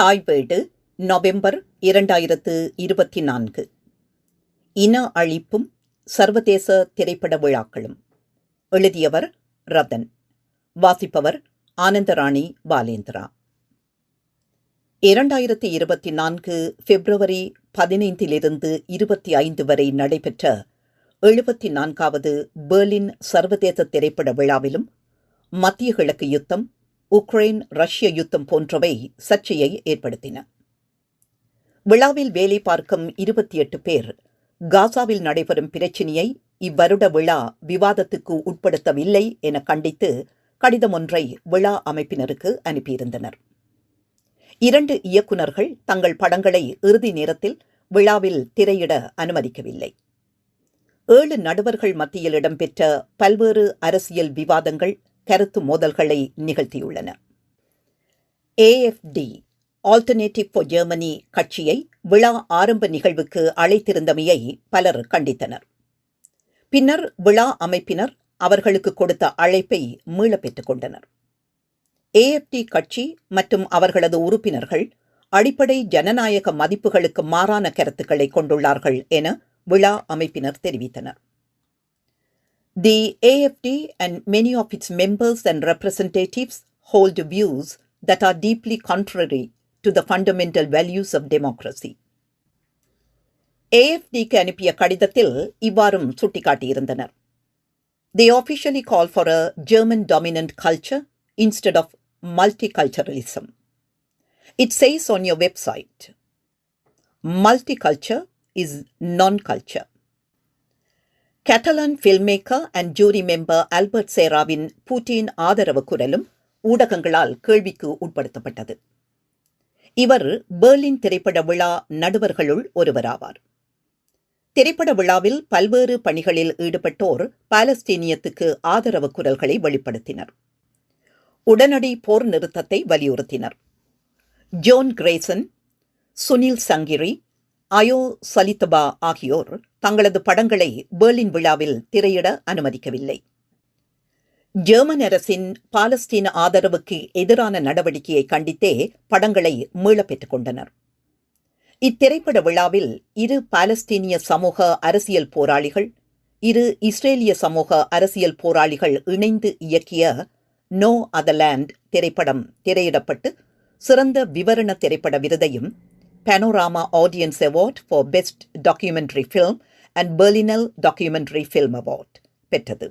தாய்வேடு November இரண்டாயிரத்து இருபத்தி நான்கு. இன அழிப்பும் சர்வதேச திரைப்பட விழாக்களும். எழுதியவர் ரதன். வாசிப்பவர் ஆனந்தராணி பாலேந்திரா. இரண்டாயிரத்தி இருபத்தி நான்கு பிப்ரவரி பதினைந்திலிருந்து இருபத்தி ஐந்து வரை நடைபெற்ற எழுபத்தி நான்காவது பெர்லின் சர்வதேச திரைப்பட விழாவிலும் மத்திய கிழக்கு யுத்தம் உக்ரைன் ரஷ்ய யுத்தம் போன்றவை சர்ச்சையை ஏற்படுத்தின. விழாவில் வேலை பார்க்கும் இருபத்தி எட்டு பேர் காசாவில் நடைபெறும் பிரச்சினையை இவ்வருட விழா விவாதத்துக்கு உட்படுத்தவில்லை என கண்டித்து கடிதம் ஒன்றை விழா அமைப்பினருக்கு அனுப்பியிருந்தனர். இரண்டு இயக்குநர்கள் தங்கள் படங்களை இறுதி நேரத்தில் விழாவில் திரையிட அனுமதிக்கவில்லை. ஏழு நடுவர்கள் மத்தியில் இடம்பெற்ற பல்வேறு அரசியல் விவாதங்கள் கருத்து மோதல்களை நிகழ்த்தியுள்ளன. ஏஎஃப்டி ஆல்டர்னேட்டிவ் ஃபார் ஜெர்மனி கட்சியை விழா ஆரம்ப நிகழ்வுக்கு அழைத்திருந்தமையை பலர் கண்டித்தனர். பின்னர் விழா அமைப்பினர் அவர்களுக்கு கொடுத்த அழைப்பை மீள பெற்றுக் கொண்டனர். ஏஎஃப்டி கட்சி மற்றும் அவர்களது உறுப்பினர்கள் அடிப்படை ஜனநாயக மதிப்புகளுக்கு மாறான கருத்துக்களை கொண்டுள்ளார்கள் என விழா அமைப்பினர் தெரிவித்தனர். The AFD and many of its members and representatives hold views that are deeply contrary to the fundamental values of democracy. AFDக்கு அனுப்பிய கடிதத்தில் இவ்வாறும் சுட்டிக்காட்டியிருந்தனர் They officially call for a German dominant culture instead of multiculturalism. It says on your website, multiculture is non-culture. Catalan filmmaker and jury member Albert சேராவின் பூட்டின் ஆதரவு குரலும் ஊடகங்களால் கேள்விக்கு உட்படுத்தப்பட்டது. இவர் Berlin திரைப்பட விழா நடுவர்களுள் ஒருவராவார். திரைப்பட விழாவில் பல்வேறு பணிகளில் ஈடுபட்டோர் பாலஸ்தீனியத்துக்கு ஆதரவு குரல்களை வெளிப்படுத்தினர். உடனடி போர் நிறுத்தத்தை வலியுறுத்தினர். ஜோன் கிரேசன் சுனில் சங்கிரி அயோ சலித்தபா ஆகியோர் தங்களது படங்களை பெர்லின் விழாவில் திரையிட அனுமதிக்கவில்லை. ஜெர்மன் அரசின் பாலஸ்தீன ஆதரவுக்கு எதிரான நடவடிக்கையை கண்டித்தே படங்களை மீளப் பெற்றுக் கொண்டனர். இத்திரைப்பட விழாவில் இரு பாலஸ்தீனிய சமூக அரசியல் போராளிகள் இரு இஸ்ரேலிய சமூக அரசியல் போராளிகள் இணைந்து இயக்கிய நோ அதர்லேண்ட் திரைப்படம் திரையிடப்பட்டு சிறந்த விவரண திரைப்பட விருதையும் Panorama audience award for best documentary Film and Berlinale documentary film award பெற்றது.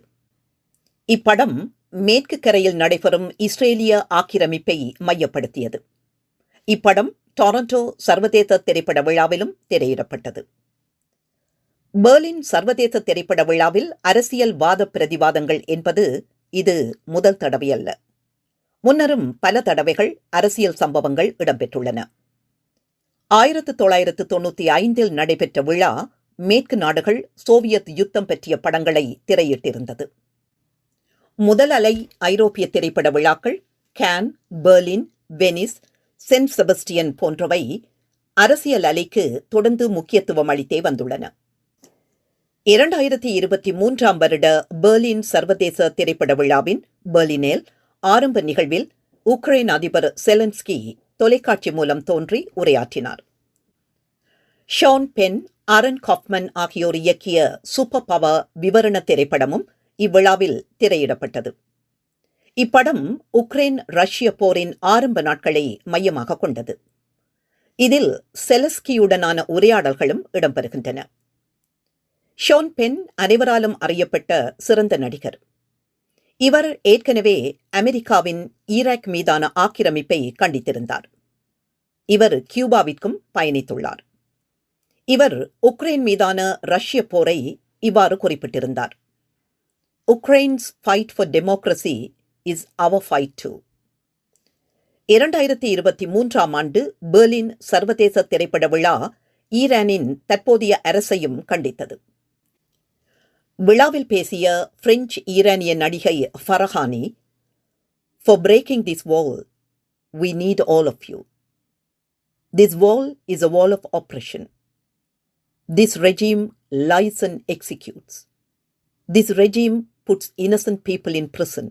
இப்படம் மேற்கு கரையில் நடைபெறும் இஸ்ரேலிய ஆக்கிரமிப்பை மையப்படுத்தியது. இப்படம் டொரண்டோ சர்வதேச திரைப்பட விழாவிலும் திரையிடப்பட்டது. பெர்லின் சர்வதேச திரைப்பட விழாவில் அரசியல் வாத பிரதிவாதங்கள் என்பது இது முதல் தடவை அல்ல. முன்னரும் பல தடவைகள் அரசியல் சம்பவங்கள் இடம்பெற்றுள்ளன. ஆயிரத்து தொள்ளாயிரத்து தொண்ணூற்றி ஐந்தில் நடைபெற்ற விழா மேற்கு நாடுகள் சோவியத் யுத்தம் பற்றிய படங்களை திரையிட்டிருந்தது. முதல் அலை ஐரோப்பிய திரைப்பட விழாக்கள் Cannes Berlin Venice Saint Sebastian போன்றவை அரசியல் அலைக்கு தொடர்ந்து முக்கியத்துவம் அளித்தே வந்துள்ளன. இரண்டாயிரத்தி இருபத்தி மூன்றாம் வருட பெர்லின் சர்வதேச திரைப்பட விழாவின் பெர்லினேல் ஆரம்ப நிகழ்வில் உக்ரைன் அதிபர் செலன்ஸ்கி தொலைக்காட்சி மூலம் தோன்றி உரையாற்றினார். ஷான் பென் அரன் காஃப்மன் ஆகியோர் இயக்கிய சூப்பர் பவர் விவரண திரைப்படமும் இவ்விழாவில் திரையிடப்பட்டது. இப்படம் உக்ரைன் ரஷ்ய போரின் ஆரம்ப நாட்களை மையமாக கொண்டது. இதில் செலஸ்கியுடனான உரையாடல்களும் இடம்பெறுகின்றன. ஷோன் பென் அனைவராலும் அறியப்பட்ட சிறந்த நடிகர். இவர் ஏற்கனவே அமெரிக்காவின் ஈராக் மீதான ஆக்கிரமிப்பை கண்டித்திருந்தார். இவர் கியூபாவிற்கும் பயணித்துள்ளார். இவர் உக்ரைன் மீதான ரஷ்ய போரை இவ்வாறு குறிப்பிட்டிருந்தார். Ukraine's fight for democracy is our fight too இரண்டாயிரத்தி இருபத்தி மூன்றாம் ஆண்டு பெர்லின் சர்வதேச திரைப்பட விழா ஈரானின் தற்போதைய அரசையும் கண்டித்தது. விழாவில் பேசிய பிரெஞ்சு ஈரானிய நடிகை Farahani for breaking this wall we need all of you this wall is a wall of oppression this regime lies and executes. This regime puts innocent people in prison.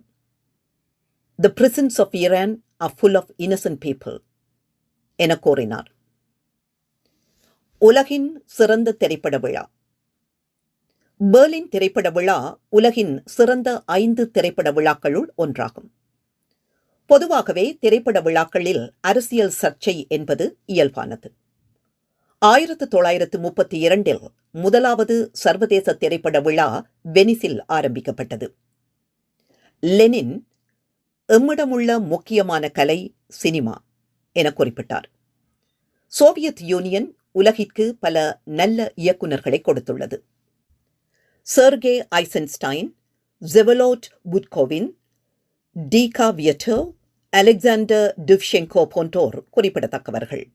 The prisons of Iran are full of innocent people. என கூறினார் உலகின் சிறந்த திரைப்பட விழா Berlin திரைப்பட விழா உலகின் சிறந்த ஐந்து திரைப்பட விழாக்களுள் ஒன்றாகும் பொதுவாகவே திரைப்பட விழாக்களில் அரசியல் சர்ச்சை என்பது இயல்பானது ஆயிரத்து தொள்ளாயிரத்து முப்பத்தி இரண்டில் முதலாவது சர்வதேச திரைப்பட விழா வெனிஸில் ஆரம்பிக்கப்பட்டது. லெனின் எம்மிடமுள்ள முக்கியமான கலை சினிமா என குறிப்பிட்டார். சோவியத் யூனியன் உலகிற்கு பல நல்ல இயக்குநர்களை கொடுத்துள்ளது. சர்கே ஐசன்ஸ்டைன் ஜெவலோட் புட்கோவின் டீகா வியட்டோ அலெக்சாண்டர் டிவ்ஷெங்கோ போன்றோர் குறிப்பிடத்தக்கவர்கள்.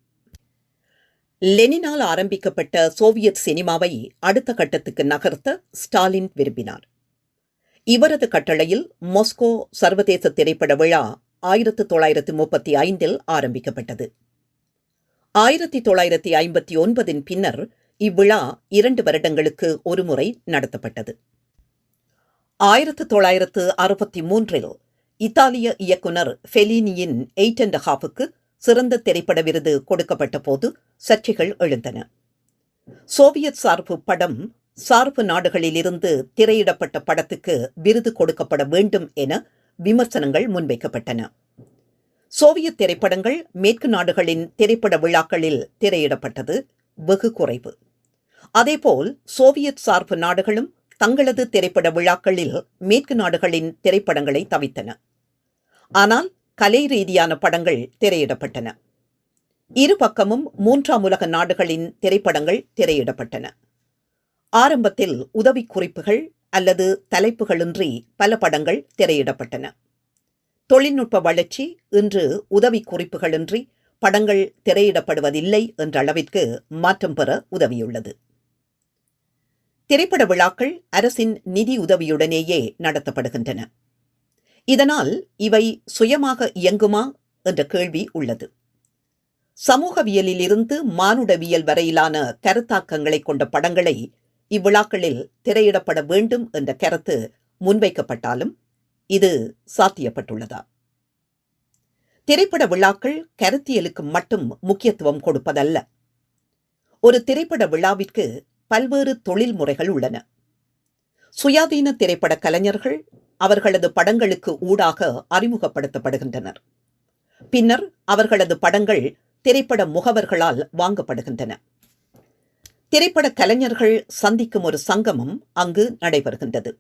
லெனினால் ஆரம்பிக்கப்பட்ட சோவியத் சினிமாவை அடுத்த கட்டத்துக்கு நகர்த்த ஸ்டாலின் விரும்பினார். இவரது கட்டளையில் மொஸ்கோ சர்வதேச திரைப்பட விழா ஆயிரத்து தொள்ளாயிரத்து முப்பத்தி ஐந்தில் ஆரம்பிக்கப்பட்டது. ஆயிரத்தி தொள்ளாயிரத்தி ஐம்பத்தி ஒன்பதின் பின்னர் இவ்விழா இரண்டு வருடங்களுக்கு ஒருமுறை நடத்தப்பட்டது. ஆயிரத்து தொள்ளாயிரத்து அறுபத்தி மூன்றில் இத்தாலிய இயக்குனர் ஃபெலினியின் எயிட் அண்ட் ஹாஃபுக்கு சிறந்த திரைப்பட விருது கொடுக்கப்பட்ட போது சர்ச்சைகள் எழுந்தன. சோவியத் சார்பு படம் சார்பு நாடுகளிலிருந்து திரையிடப்பட்ட படத்துக்கு விருது கொடுக்கப்பட வேண்டும் என விமர்சனங்கள் முன்வைக்கப்பட்டன. சோவியத் திரைப்படங்கள் மேற்கு நாடுகளின் திரைப்பட விழாக்களில் திரையிடப்பட்டது வெகு குறைவு. அதேபோல் சோவியத் சார்பு நாடுகளும் தங்களது திரைப்பட விழாக்களில் மேற்கு நாடுகளின் திரைப்படங்களை தவித்தன. ஆனால் கலை ரீதியான படங்கள் திரையிடப்பட்டன. இரு பக்கமும் மூன்றாம் உலக நாடுகளின் திரைப்படங்கள் திரையிடப்பட்டன. ஆரம்பத்தில் உதவி குறிப்புகள் அல்லது தலைப்புகளின்றி பல படங்கள் திரையிடப்பட்டன. தொழில்நுட்ப வளர்ச்சி இன்று உதவி குறிப்புகளின்றி படங்கள் திரையிடப்படுவதில்லை என்ற அளவிற்கு மாற்றம் பெற உதவியுள்ளது. திரைப்பட விழாக்கள் அரசின் நிதி உதவியுடனேயே நடத்தப்படுகின்றன. இதனால் இவை சுயமாக இயங்குமா என்ற கேள்வி உள்ளது. சமூகவியலிலிருந்து மானுடவியல் வரையிலான கருத்தாக்கங்களை கொண்ட படங்களை இவ்விழாக்களில் திரையிடப்பட வேண்டும் என்ற கருத்து முன்வைக்கப்பட்டாலும் இது சாத்தியப்பட்டுள்ளதா? திரைப்பட விழாக்கள் கருத்தியலுக்கு மட்டும் முக்கியத்துவம் கொடுப்பதல்ல. ஒரு திரைப்பட விழாவிற்கு பல்வேறு தொழில் முறைகள் உள்ளன. சுயாதீன திரைப்பட கலைஞர்கள் அவர்களது படங்களுக்கு ஊடாக அறிமுகப்படுத்தப்படுகின்றனர். பின்னர் அவர்களது படங்கள் திரைப்பட முகவர்களால் வாங்கப்படுகின்றன. திரைப்பட கலைஞர்கள் சந்திக்கும் ஒரு சங்கமம் அங்கு நடைபெறுகின்றது.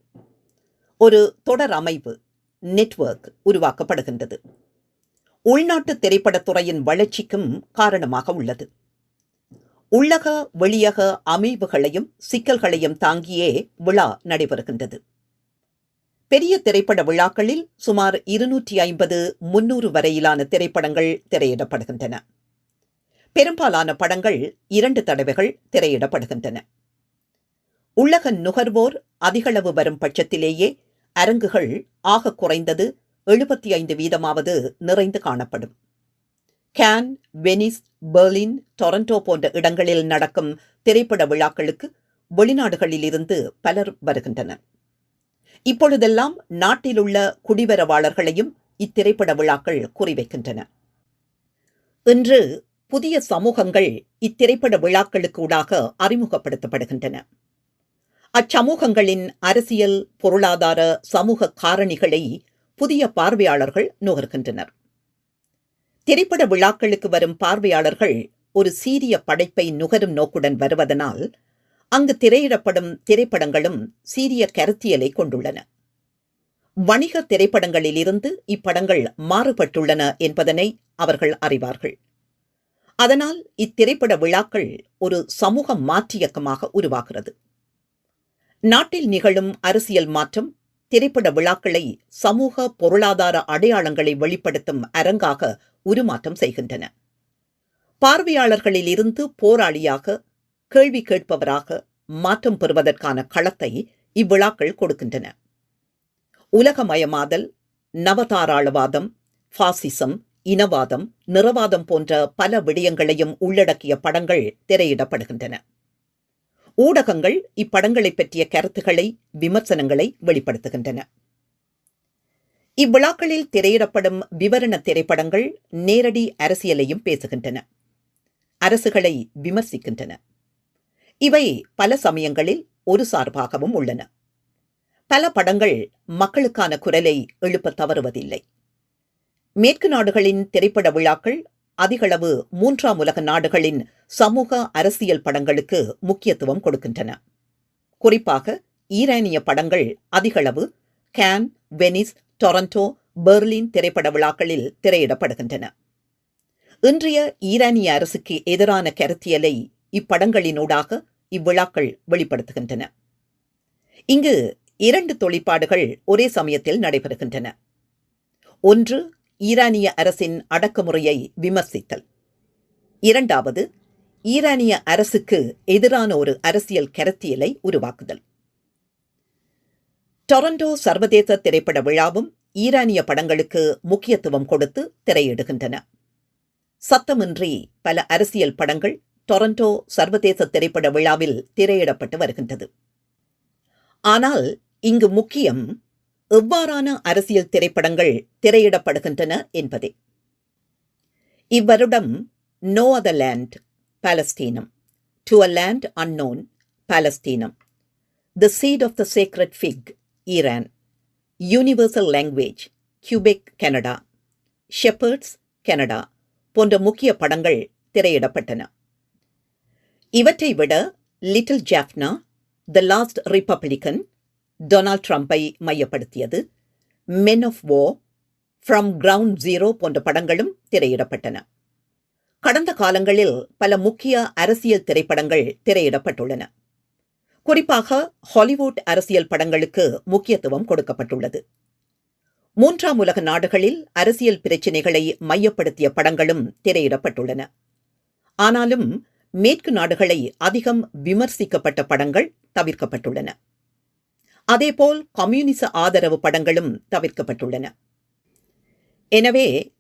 ஒரு தொடர் அமைப்பு நெட்வொர்க் உருவாக்கப்படுகின்றது. உள்நாட்டு திரைப்படத்துறையின் வளர்ச்சிக்கும் காரணமாக உள்ளது. உள்ளக வெளியக அமைவுகளையும் சிக்கல்களையும் தாங்கியே விழா நடைபெறுகின்றது. பெரிய திரைப்பட விழாக்களில் சுமார் இருநூற்றி ஐம்பது முன்னூறு வரையிலான திரைப்படங்கள் திரையிடப்படுகின்றன. பெரும்பாலான படங்கள் இரண்டு தடவைகள் திரையிடப்படுகின்றன. உள்ளக நுகர்வோர் அதிகளவு வரும் பட்சத்திலேயே அரங்குகள் ஆக குறைந்தது எழுபத்தி ஐந்து வீதமாவது நிறைந்து காணப்படும். கேன் வெனிஸ் பெர்லின் டொரண்டோ போன்ற இடங்களில் நடக்கும் திரைப்பட விழாக்களுக்கு வெளிநாடுகளிலிருந்து பலர் வருகின்றனர். இப்பொழுதெல்லாம் நாட்டிலுள்ள குடிவரவாளர்களையும் இத்திரைப்பட விழாக்கள் குறிவைக்கின்றன. இன்று புதிய சமூகங்கள் இத்திரைப்பட விழாக்களுக்கு ஊடாக அறிமுகப்படுத்தப்படுகின்றன. அச்சமூகங்களின் அரசியல் பொருளாதார சமூக காரணிகளை புதிய பார்வையாளர்கள் நுகர்கின்றனர். திரைப்பட விழாக்களுக்கு வரும் பார்வையாளர்கள் ஒரு சீரிய படைப்பை நுகரும் நோக்குடன் வருவதனால் அங்கு திரையிடப்படும் திரைப்படங்களும் சீரிய கருத்தியலை கொண்டுள்ளன. வணிக திரைப்படங்களிலிருந்து இப்படங்கள் மாறுபட்டுள்ளன என்பதனை அவர்கள் அறிவார்கள். அதனால் இத்திரைப்பட விழாக்கள் ஒரு சமூக மாற்றியக்கமாக உருவாகிறது. நாட்டில் நிகழும் அரசியல் மாற்றம் திரைப்பட விழாக்களை சமூக பொருளாதார அடையாளங்களை வெளிப்படுத்தும் அரங்காக உருமாற்றம் செய்கின்றன. பார்வையாளர்களிலிருந்து போராளியாக கேள்வி கேட்பவராக மாற்றம் பெறுவதற்கான களத்தை இவ்விழாக்கள் கொடுக்கின்றன. உலகமயமாதல் நவதாராளவாதம் பாசிசம் இனவாதம் நிறவாதம் போன்ற பல விடயங்களையும் உள்ளடக்கிய படங்கள் திரையிடப்படுகின்றன. ஊடகங்கள் இப்படங்களை பற்றிய கருத்துக்களை விமர்சனங்களை வெளிப்படுத்துகின்றன. இவ்விழாக்களில் திரையிடப்படும் விவரண திரைப்படங்கள் நேரடி அரசியலையும் பேசுகின்றன. அரசுகளை விமர்சிக்கின்றன. இவை பல சமயங்களில் ஒரு சார்பாகவும் உள்ளன. பல படங்கள் மக்களுக்கான குரலை எழுப்ப தவறுவதில்லை. மேற்கு நாடுகளின் திரைப்பட விழாக்கள் அதிகளவு மூன்றாம் உலக நாடுகளின் சமூக அரசியல் படங்களுக்கு முக்கியத்துவம் கொடுக்கின்றன. குறிப்பாக ஈரானிய படங்கள் அதிகளவு கேன் வெனிஸ் டொரண்டோ பெர்லின் திரைப்பட விழாக்களில் திரையிடப்படுகின்றன. இன்றைய ஈரானிய அரசுக்கு எதிரான கருத்தியலை இப்படங்களினூடாக இவ்விழாக்கள் வெளிப்படுத்துகின்றன. இங்கு இரண்டு தொழிற்பாடுகள் ஒரே சமயத்தில் நடைபெறுகின்றன. ஒன்று ஈரானிய அரசின் அடக்குமுறையை விமர்சித்தல். இரண்டாவது ஈரானிய அரசுக்கு எதிரான ஒரு அரசியல் கருத்தியலை உருவாக்குதல். டொரண்டோ சர்வதேச திரைப்பட விழாவும் ஈரானிய படங்களுக்கு முக்கியத்துவம் கொடுத்து திரையிடுகின்றன. சத்தமின்றி பல அரசியல் படங்கள் டொரண்டோ சர்வதேச திரைப்பட விழாவில் திரையிடப்பட்டு வருகின்றது. ஆனால் இங்கு முக்கியம் எவ்வாறான அரசியல் திரைப்படங்கள் திரையிடப்படுகின்றன என்பதே. இவ்வருடம் நோ அத லேண்ட் பாலஸ்தீனம் டு அ லேண்ட் அன்னோன் பாலஸ்தீனம் the seed of the sacred fig Iran universal language Quebec Canada shepherds Canada போன்ற முக்கிய படங்கள் திரையிடப்பட்டன. இவற்றை விட little Jaffna the last republican Donald ட்ரம்பை மையப்படுத்தியது. Men of woe from ground zero போன்ற படங்களும் திரையிடப்பட்டன. கடந்த காலங்களில் பல முக்கிய அரசியல் திரைப்படங்கள் திரையிடப்பட்டுள்ளன. குறிப்பாக ஹாலிவுட் அரசியல் படங்களுக்கு முக்கியத்துவம் கொடுக்கப்பட்டுள்ளது. மூன்றாம் உலக நாடுகளில் அரசியல் பிரச்சினைகளை மையப்படுத்திய படங்களும் திரையிடப்பட்டுள்ளன. ஆனாலும் மேற்கு நாடுகளை அதிகம் விமர்சிக்கப்பட்ட படங்கள் தவிர்க்கப்பட்டுள்ளன. அதேபோல் கம்யூனிச ஆதரவு படங்களும் தவிர்க்கப்பட்டுள்ளன. எனவே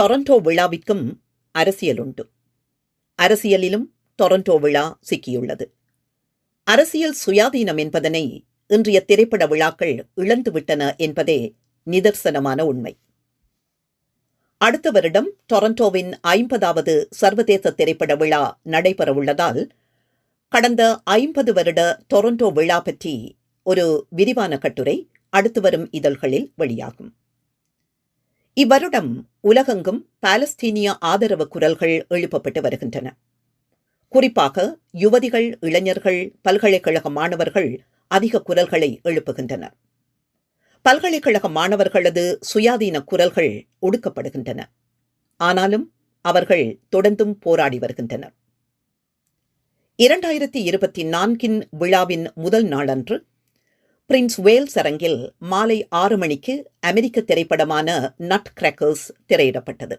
டொரண்டோ விழாவிற்கும் அரசியல் உண்டு. அரசியலிலும் டொரண்டோ விழா சிக்கியுள்ளது. அரசியல் சுயாதீனம் என்பதனை இன்றைய திரைப்பட விழாக்கள் இழந்துவிட்டன என்பதே நிதர்சனமான உண்மை. அடுத்த வருடம் டொரண்டோவின் ஐம்பதாவது சர்வதேச திரைப்பட விழா நடைபெறவுள்ளதால் கடந்த ஐம்பது வருட டொரண்டோ விழா பற்றி ஒரு விரிவான கட்டுரை அடுத்து வரும் இதழ்களில் வெளியாகும். இவ்வருடம் உலகெங்கும் பாலஸ்தீனிய ஆதரவு குரல்கள் எழுப்பப்பட்டு வருகின்றன. குறிப்பாக யுவதிகள் இளைஞர்கள் பல்கலைக்கழக மாணவர்கள் அதிக குரல்களை எழுப்புகின்றனர். பல்கலைக்கழக மாணவர்களது சுயாதீன குரல்கள் ஒடுக்கப்படுகின்றன. ஆனாலும் அவர்கள் தொடர்ந்தும் போராடி வருகின்றனர். இரண்டாயிரத்தி இருபத்தி நான்கின் விழாவின் முதல் நாளன்று பிரின்ஸ் வேல்ஸ் அரங்கில் மாலை ஆறு மணிக்கு அமெரிக்க திரைப்படமான நட் கிராக்கர்ஸ் திரையிடப்பட்டது.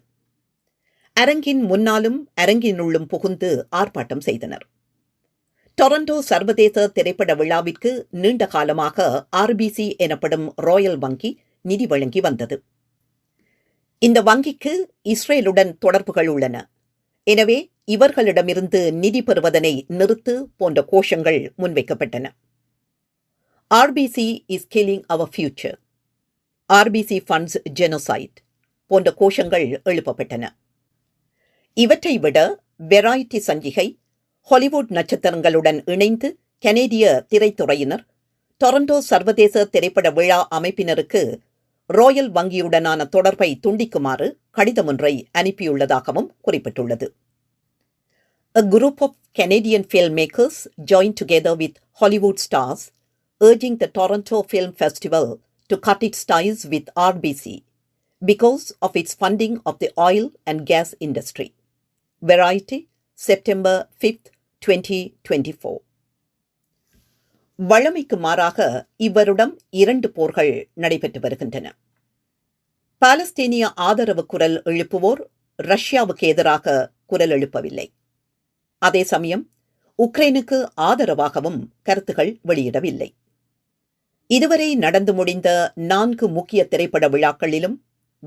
அரங்கின் முன்னாலும் அரங்கினுள்ளும் புகுந்து ஆர்ப்பாட்டம் செய்தனர். டொரண்டோ சர்வதேச திரைப்பட விழாவிற்கு நீண்ட காலமாக ஆர்பிசி எனப்படும் ராயல் வங்கி நிதி வழங்கி வந்தது. இந்த வங்கிக்கு இஸ்ரேலுடன் தொடர்புகள் உள்ளன. எனவே இவர்களிடமிருந்து நிதி பெறுவதனை நிறுத்து போன்ற கோஷங்கள் முன்வைக்கப்பட்டன. RBC is killing our future RBC funds genocide போன்ற கோஷங்கள் எழுப்பப்பட்டன. இவற்றை விட வெராய்டி சஞ்சிகை ஹாலிவுட் நட்சத்திரங்களுடன் இணைந்து கனேடிய திரைத்துறையினர் டொரண்டோ சர்வதேச திரைப்பட விழா அமைப்பினருக்கு ராயல் வங்கியுடனான தொடர்பை துண்டிக்குமாறு கடிதம் ஒன்றை அனுப்பியுள்ளதாகவும் குறிப்பிட்டுள்ளது A group of Canadian filmmakers joined together with Hollywood stars, urging the Toronto Film Festival to cut its ties with RBC because of its funding of the oil and gas industry. Variety, September fifth twenty twenty four வழமைக்கு மாறாக இவ்வருடம் இரண்டு போர்கள் நடைபெற்று வருகின்றன. பாலஸ்தீனிய ஆதரவு குரல் எழுப்புவோர் ரஷ்யாவுக்கு எதிராக குரல் எழுப்பவில்லை. அதே சமயம் உக்ரைனுக்கு ஆதரவாகவும் கருத்துகள் வெளியிடவில்லை. இதுவரை நடந்து முடிந்த நான்கு முக்கிய திரைப்பட விழாக்களிலும்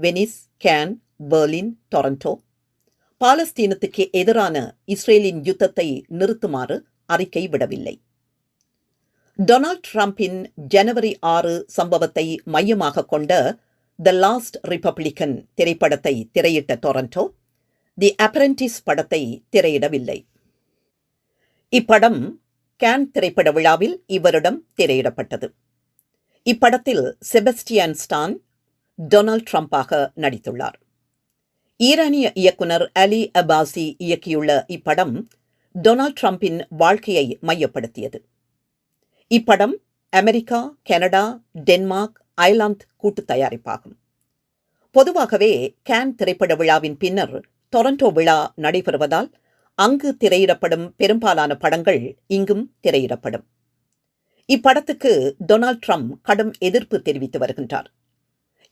வெனிஸ் கேன் பெர்லின் டொரண்டோ பாலஸ்தீனத்துக்கு எதிரான இஸ்ரேலின் யுத்தத்தை நிறுத்துமாறு அறிக்கை விடவில்லை. டொனால்ட் ட்ரம்பின் ஜனவரி ஆறு சம்பவத்தை மையமாக கொண்ட த லாஸ்ட் ரிபப்ளிகன் திரைப்படத்தை திரையிட்ட டொரண்டோ தி அப்ரண்டிஸ் படத்தை திரையிடவில்லை. இப்படம் கேன் திரைப்பட விழாவில் இவரிடம் திரையிடப்பட்டது. இப்படத்தில் செபஸ்டியன் ஸ்டான் டொனால்ட் ட்ரம்பாக நடித்துள்ளார். ஈரானிய இயக்குனர் அலி அபாசி இயக்கியுள்ள இப்படம் டொனால்ட் ட்ரம்பின் வாழ்க்கையை மையப்படுத்தியது. இப்படம் அமெரிக்கா கனடா டென்மார்க் அயர்லாந்து கூட்டு தயாரிப்பாகும். பொதுவாகவே கேன் திரைப்பட விழாவின் பின்னர் டொரண்டோ விழா நடைபெறுவதால் அங்கு திரையிடப்படும் பெரும்பாலான படங்கள் இங்கும் திரையிடப்படும். இப்படத்துக்கு டொனால்ட் ட்ரம்ப் கடும் எதிர்ப்பு தெரிவித்து வருகின்றார்.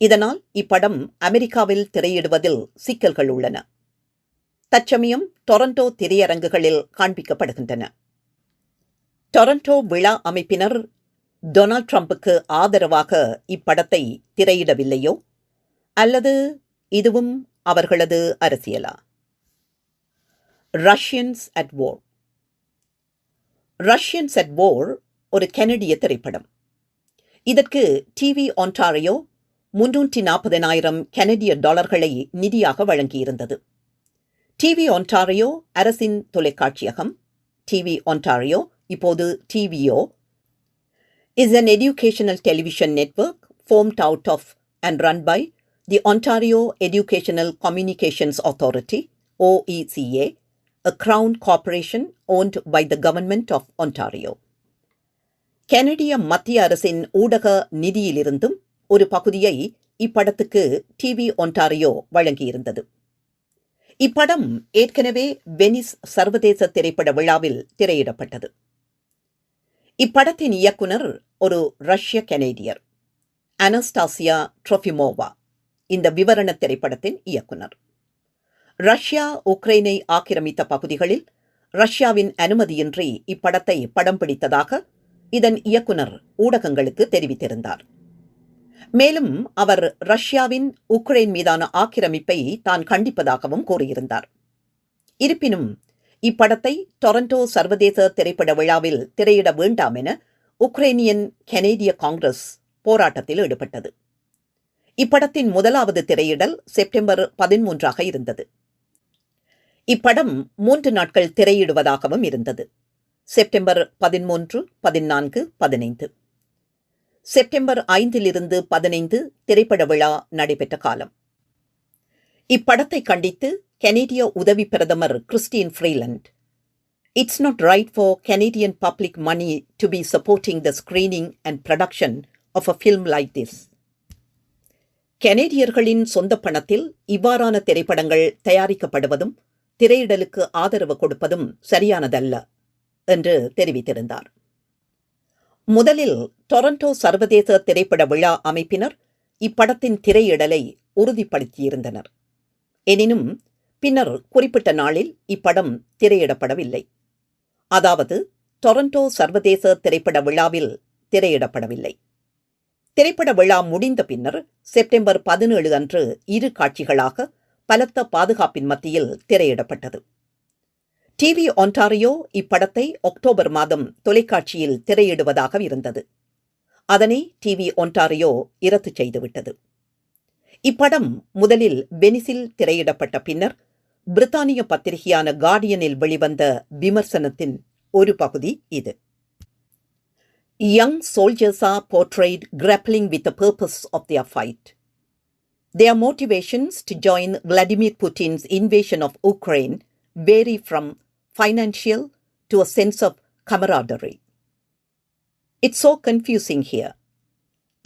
இதனால் இப்படம் அமெரிக்காவில் திரையிடுவதில் சிக்கல்கள் உள்ளன. தற்சமயம் டொரண்டோ திரையரங்குகளில் காண்பிக்கப்படுகின்றன. டொரண்டோ விழா அமைப்பினர் டொனால்ட் ட்ரம்புக்கு ஆதரவாக இப்படத்தை திரையிடவில்லையோ? அல்லது இதுவும் அவர்களது அரசியலா? Russians at war. Russians at war ஒரு கெனடிய திரைப்படம். இதற்கு டிவி ஒன்டாரியோ முன்னூற்றி நாற்பதனாயிரம் கெனடிய டாலர்களை நிதியாக வழங்கியிருந்தது டிவி ஒன்டாரியோ அரசின் தொலைக்காட்சியகம் டிவி ஒன்டாரியோ இப்போது டிவிஓ is an educational television network formed out of and run by the Ontario Educational Communications Authority, OECA, a Crown corporation owned by the Government of Ontario. கனடிய மத்திய அரசின் ஊடக நிதியிலிருந்தும் ஒரு பகுதியை இப்படத்துக்கு டிவி ஒன்டாரியோ வழங்கியிருந்தது. இப்படம் ஏற்கனவே வெனிஸ் சர்வதேச திரைப்பட விழாவில் திரையிடப்பட்டது. இப்படத்தின் இயக்குனர் ஒரு ரஷ்ய கனேடியர் அனஸ்டாசியா ட்ரோஃபிமோவா இந்த விவரண திரைப்படத்தின் இயக்குனர். ரஷ்யா உக்ரைனை ஆக்கிரமித்த பகுதிகளில் ரஷ்யாவின் அனுமதியின்றி இப்படத்தை படம் பிடித்ததாக இதன் இயக்குனர் ஊடகங்களுக்கு தெரிவித்திருந்தார். மேலும் அவர் ரஷ்யாவின் உக்ரைன் மீதான ஆக்கிரமிப்பை தான் கண்டிப்பதாகவும் கூறியிருந்தார். இருப்பினும் இப்படத்தை டொரண்டோ சர்வதேச திரைப்பட விழாவில் திரையிட வேண்டாம் என உக்ரைனியன் கெனேடிய காங்கிரஸ் போராட்டத்தில் ஈடுபட்டது. இப்படத்தின் முதலாவது திரையிடல் செப்டம்பர் பதிமூன்றாக இருந்தது. இப்படம் மூன்று நாட்கள் திரையிடுவதாகவும் இருந்தது. செப்டம்பர் பதிமூன்று பதினான்கு பதினைந்து. செப்டம்பர் ஐந்திலிருந்து பதினைந்து திரைப்பட விழா நடைபெற்ற காலம். இப்படத்தை கண்டித்து கனேடிய உதவி பிரதமர் Christian Freeland. It's not right for Canadian public money to be supporting the screening and production of a film like this கனேடியர்களின் சொந்த பணத்தில் இவ்வாறான திரைப்படங்கள் தயாரிக்கப்படுவதும் திரையிடலுக்கு ஆதரவு கொடுப்பதும் சரியானதல்ல என்று தெரிவித்திருந்தார். முதலில் டொரண்டோ சர்வதேச திரைப்பட விழா அமைப்பினர் இப்படத்தின் திரையிடலை உறுதிப்படுத்தியிருந்தனர். எனினும் பின்னர் குறிப்பிட்ட நாளில் இப்படம் திரையிடப்படவில்லை. அதாவது டொரண்டோ சர்வதேச திரைப்பட விழாவில் திரையிடப்படவில்லை. திரைப்பட விழா முடிந்த பின்னர் செப்டம்பர் பதினேழு அன்று இரு காட்சிகளாக பலத்த பாதுகாப்பின் மத்தியில் திரையிடப்பட்டது. டிவி ஒன்டாரியோ இப்படத்தை அக்டோபர் மாதம் தொலைக்காட்சியில் திரையிடுவதாக இருந்தது. அதனை டிவி ஒன்டாரியோ இரத்து செய்துவிட்டது. இப்படம் முதலில் வெனிசில் திரையிடப்பட்ட பின்னர் பிரித்தானிய பத்திரிகையான கார்டியனில் வெளிவந்த விமர்சனத்தின் ஒரு பகுதி இது. Young soldiers are portrayed grappling with purpose of of fight fight. Their motivations to join Vladimir Putin's invasion of Ukraine vary from financial to a sense of camaraderie. It's so confusing here.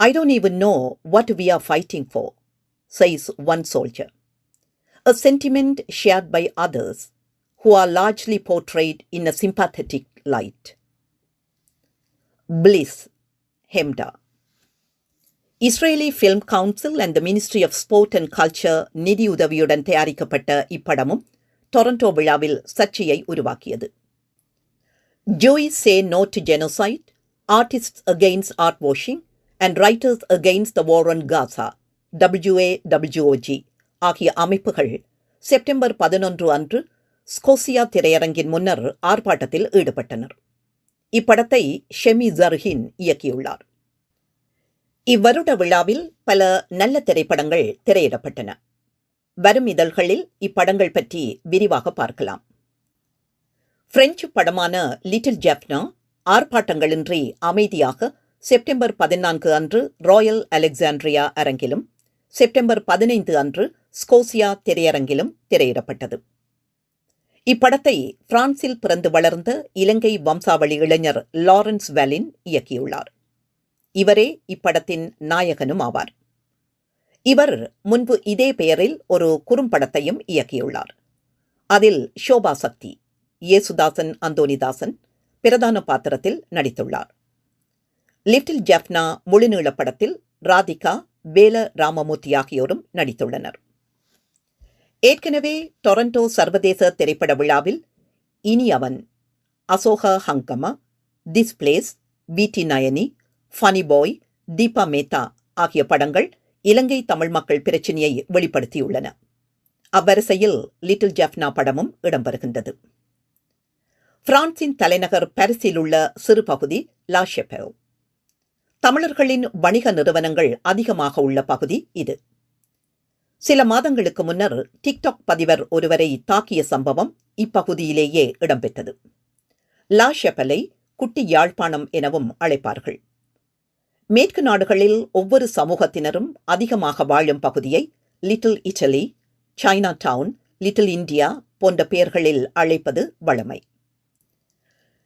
I don't even know what we are fighting for, says one soldier. A sentiment shared by others who are largely portrayed in a sympathetic light. Bliss, Hemda. Israeli film council and the ministry of sport and culture நிதியுதவியுடன் தயாரிக்கப்பட்ட இப்படமும் Toronto விழாவில் சர்ச்சையை உருவாக்கியது Jews say not genocide artists against art washing and writers against the war on Gaza WA WOG ஆகிய அமைப்புகள் September பதினொன்று அன்று ஸ்கோசியா திரையரங்கின் முன்னர் ஆர்ப்பாட்டத்தில் ஈடுபட்டனர் இப்படத்தை ஷெமி ஜர்ஹின் இயக்கியுள்ளார் இவ்வருட விழாவில் பல நல்ல திரைப்படங்கள் திரையிடப்பட்டன வரும் இதழ்களில் இப்படங்கள் பற்றி விரிவாக பார்க்கலாம். பிரெஞ்சு படமான லிட்டில் ஜெப்னா ஆர்ப்பாட்டங்களின்றி அமைதியாக செப்டம்பர் பதினான்கு அன்று ராயல் அலெக்சாண்ட்ரியா அரங்கிலும் செப்டம்பர் பதினைந்து அன்று ஸ்கோசியா திரையரங்கிலும் திரையிடப்பட்டது. இப்படத்தை பிரான்சில் பிறந்து வளர்ந்த இலங்கை வம்சாவளி இளைஞர் லாரன்ஸ் வேலின் இயக்கியுள்ளார். இவரே இப்படத்தின் நாயகனும் ஆவார். இவர் முன்பு இதே பெயரில் ஒரு குறும்படத்தையும் இயக்கியுள்ளார். அதில் ஷோபா சக்தி இயேசுதாசன் அந்தோனிதாசன் பிரதான பாத்திரத்தில் நடித்துள்ளார். லிட்டில் ஜெஃப்னா முழுநீள படத்தில் ராதிகா வேல ராமமூர்த்தி ஆகியோரும் நடித்துள்ளனர். ஏற்கனவே டொரண்டோ சர்வதேச திரைப்பட விழாவில் இனி அவன் அசோகா ஹங்கமா திஸ் பிளேஸ் டி நயனி ஃபனி பாய் தீபா மேத்தா ஆகிய படங்கள் இலங்கை தமிழ் மக்கள் பிரச்சினையை வெளிப்படுத்தியுள்ளன. அவ்வரிசையில் லிட்டில் ஜெஃப்னா படமும் இடம்பெறுகின்றது. பிரான்சின் தலைநகர் பாரிஸில் உள்ள சிறு பகுதி லா தமிழர்களின் வணிக நிறுவனங்கள் அதிகமாக உள்ள பகுதி இது. சில மாதங்களுக்கு முன்னர் டிக்டாக் பதிவர் ஒருவரை தாக்கிய சம்பவம் இப்பகுதியிலேயே இடம்பெற்றது. லா ஷெப்பலை குட்டி யாழ்ப்பாணம் எனவும் அழைப்பார்கள். மேற்கு நாடுகளில் ஒவ்வொரு சமூகத்தினரும் அதிகமாக வாழும் பகுதியை Little Italy Chinatown Little India போன்ற பெயர்களில் அழைப்பது வழமை.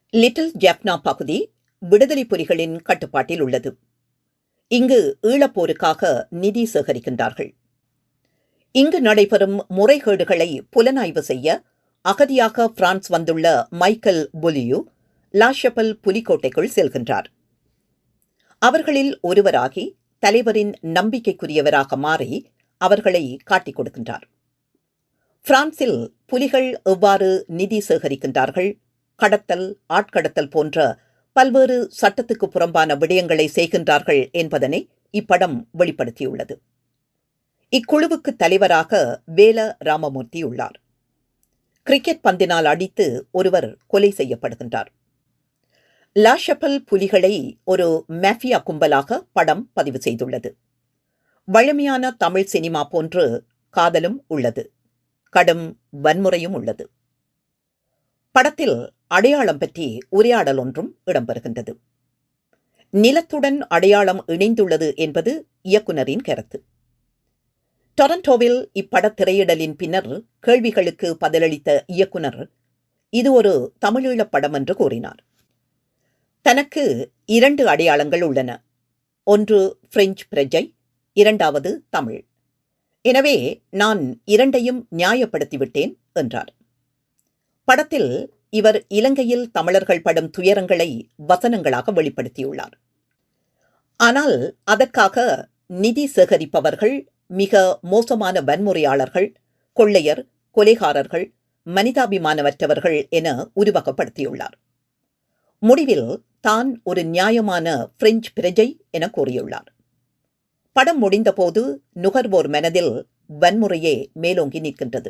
லிட்டில் ஜெப்னா பகுதி விடுதலை புலிகளின் கட்டுப்பாட்டில் உள்ளது. இங்கு ஈழப்போருக்காக நிதி சேகரிக்கின்றார்கள். இங்கு நடைபெறும் முறைகேடுகளை புலனாய்வு செய்ய அகதியாக பிரான்ஸ் வந்துள்ள மைக்கேல் புலியு லாஷப்பல் புலிக்கோட்டைக்குள் செல்கின்றார். அவர்களில் ஒருவராகி தலைவரின் நம்பிக்கைக்குரியவராக மாறி அவர்களை காட்டிக் கொடுக்கின்றார். பிரான்சில் புலிகள் எவ்வாறு நிதி சேகரிக்கின்றார்கள்? கடத்தல் ஆட்கடத்தல் போன்ற பல்வேறு சட்டத்துக்கு புறம்பான விடயங்களை செய்கின்றார்கள் என்பதனை இப்படம் வெளிப்படுத்தியுள்ளது. இக்குழுவுக்கு தலைவராக வேல ராமமூர்த்தி உள்ளார். கிரிக்கெட் பந்தினால் அடித்து ஒருவர் கொலை செய்யப்படுகின்றார். லாஷப்பல் புலிகளை ஒரு மேஃபியா கும்பலாக படம் பதிவு செய்துள்ளது. வழமையான தமிழ் சினிமா போன்று காதலும் உள்ளது. கடும் வன்முறையும் உள்ளது. படத்தில் அடையாளம் பற்றி உரையாடல் ஒன்றும் இடம்பெறுகின்றது. நிலத்துடன் அடையாளம் இணைந்துள்ளது என்பது இயக்குனரின் கருத்து. டொரண்டோவில் இப்பட திரையிடலின் பின்னர் கேள்விகளுக்கு பதிலளித்த இயக்குனர் இது ஒரு தமிழீழப் படம் என்று கூறினார். தனக்கு இரண்டு அடையாளங்கள் உள்ளன. ஒன்று பிரெஞ்சு பிரஜை இரண்டாவது தமிழ். எனவே நான் இரண்டையும் நியாயப்படுத்திவிட்டேன் என்றார். படத்தில் இவர் இலங்கையில் தமிழர்கள் படும் துயரங்களை வசனங்களாக வெளிப்படுத்தியுள்ளார். ஆனால் அதற்காக நிதி சேகரிப்பவர்கள் மிக மோசமான வன்முறையாளர்கள் கொள்ளையர் கொலைகாரர்கள் மனிதாபிமானமற்றவர்கள் என உருவகப்படுத்தியுள்ளார். முடிவில் தான் ஒரு நியாயமான பிரெஞ்சு பிரஜை என கூறியுள்ளார். படம் முடிந்தபோது நுகர்வோர் மனதில் வன்முறையே மேலோங்கி நிற்கின்றது.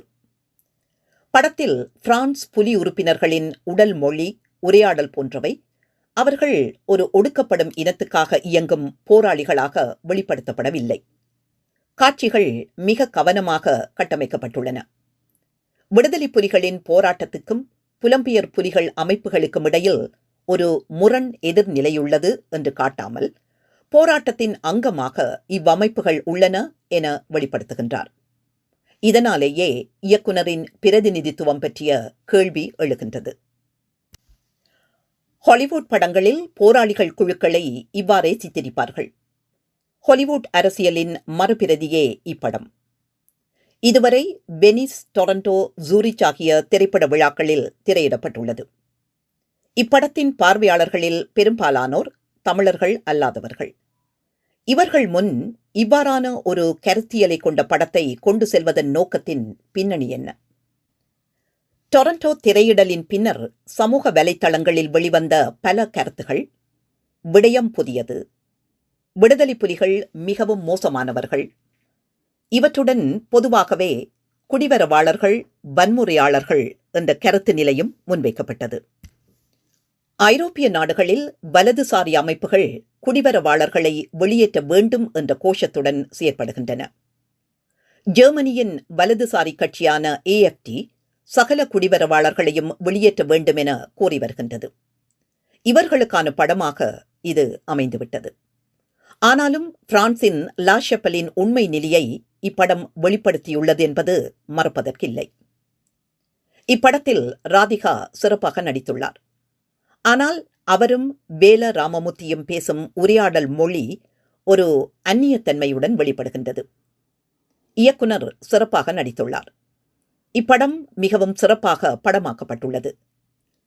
படத்தில் பிரான்ஸ் புலி உறுப்பினர்களின் உடல் மொழி உரையாடல் போன்றவை அவர்கள் ஒரு ஒடுக்கப்படும் இனத்துக்காக இயங்கும் போராளிகளாக வெளிப்படுத்தப்படவில்லை. காட்சிகள் மிக கவனமாக கட்டமைக்கப்பட்டுள்ளன. விடுதலை புலிகளின் போராட்டத்துக்கும் புலம்பெயர் புலிகள் அமைப்புகளுக்கும் இடையில் ஒரு முரண் எதிர்நிலையுள்ளது என்று காட்டாமல் போராட்டத்தின் அங்கமாக இவ்வமைப்புகள் உள்ளன என வெளிப்படுத்துகின்றார். இதனாலேயே இயக்குனரின் பிரதிநிதித்துவம் பற்றிய கேள்வி எழுகின்றது. ஹாலிவுட் படங்களில் போராளிகள் குழுக்களை இவ்வாறே சித்தரிப்பார்கள். ஹாலிவுட் அரசியலின் மறுபிரதியே இப்படம். இதுவரை வெனிஸ் டொரண்டோ ஜூரிச் ஆகிய திரைப்பட விழாக்களில் திரையிடப்பட்டுள்ளது. இப்படத்தின் பார்வையாளர்களில் பெரும்பாலானோர் தமிழர்கள் அல்லாதவர்கள். இவர்கள் முன் இவ்வாறான ஒரு கருத்தியலை கொண்ட படத்தை கொண்டு செல்வதன் நோக்கத்தின் பின்னணி என்ன? டொரண்டோ திரையிடலின் பின்னர் சமூக வலைத்தளங்களில் வெளிவந்த பல கருத்துகள் விடயம் புதியது விடுதலை புலிகள் மிகவும் மோசமானவர்கள். இவற்றுடன் பொதுவாகவே குடிவரவாளர்கள் வன்முறையாளர்கள் என்ற கருத்து நிலையும் முன்வைக்கப்பட்டது. ஐரோப்பிய நாடுகளில் வலதுசாரி அமைப்புகள் குடிவரவாளர்களை வெளியேற்ற வேண்டும் என்ற கோஷத்துடன் செயற்படுகின்றன. ஜெர்மனியின் வலதுசாரி கட்சியான ஏஎஃப்டி சகல குடிவரவாளர்களையும் வெளியேற்ற வேண்டும் என கூறி வருகின்றது. இவர்களுக்கான படமாக இது அமைந்துவிட்டது. ஆனாலும் பிரான்சின் லாஷப்பலின் உண்மை நிலையை இப்படம் வெளிப்படுத்தியுள்ளது என்பது மறுப்பதற்கில்லை. இப்படத்தில் ராதிகா சிறப்பாக நடித்துள்ளார். ஆனால் அவரும் வேல ராமமூர்த்தியும் பேசும் உரையாடல் மொழி ஒரு அந்நியத்தன்மையுடன் வெளிப்படுகின்றது. இயக்குனர் சிறப்பாக நடித்துள்ளார். இப்படம் மிகவும் சிறப்பாக படமாக்கப்பட்டுள்ளது.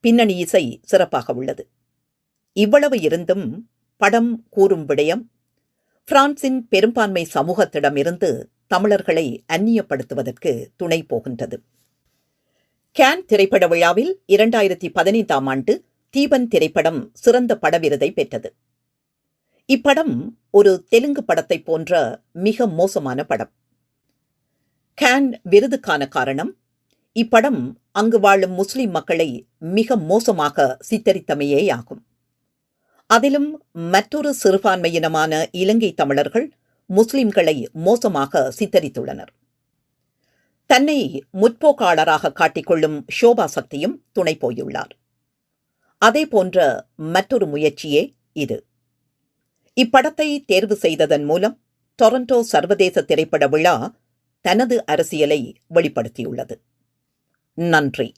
பின்னணி இசை சிறப்பாக உள்ளது. இவ்வளவு இருந்தும் படம் கூறும் விடயம் பிரான்சின் பெரும்பான்மை சமூகத்திடமிருந்து தமிழர்களை அந்நியப்படுத்துவதற்கு துணை போகின்றது. கேன் திரைப்பட விழாவில் இரண்டாயிரத்தி பதினைந்தாம் ஆண்டு தீபன் திரைப்படம் சிறந்த பட விருதை பெற்றது. இப்படம் ஒரு தெலுங்கு படத்தை போன்ற மிக மோசமான படம். கேன் விருதுக்கான காரணம் இப்படம் அங்கு வாழும் முஸ்லிம் மக்களை மிக மோசமாக சித்தரித்தமையேயாகும் அதிலும் மற்றொரு சிறுபான்மையினமான இலங்கை தமிழர்கள் முஸ்லிம்களை மோசமாக சித்தரித்துள்ளனர். தன்னை முற்போக்காளராக காட்டிக்கொள்ளும் ஷோபா சக்தியும் துணை போயுள்ளார். அதே போன்ற மற்றொரு முயற்சியே இது. இப்படத்தை தேர்வு செய்ததன் மூலம் டொரண்டோ சர்வதேச திரைப்பட விழா தனது அரசியலை வெளிப்படுத்தியுள்ளது. நன்றி.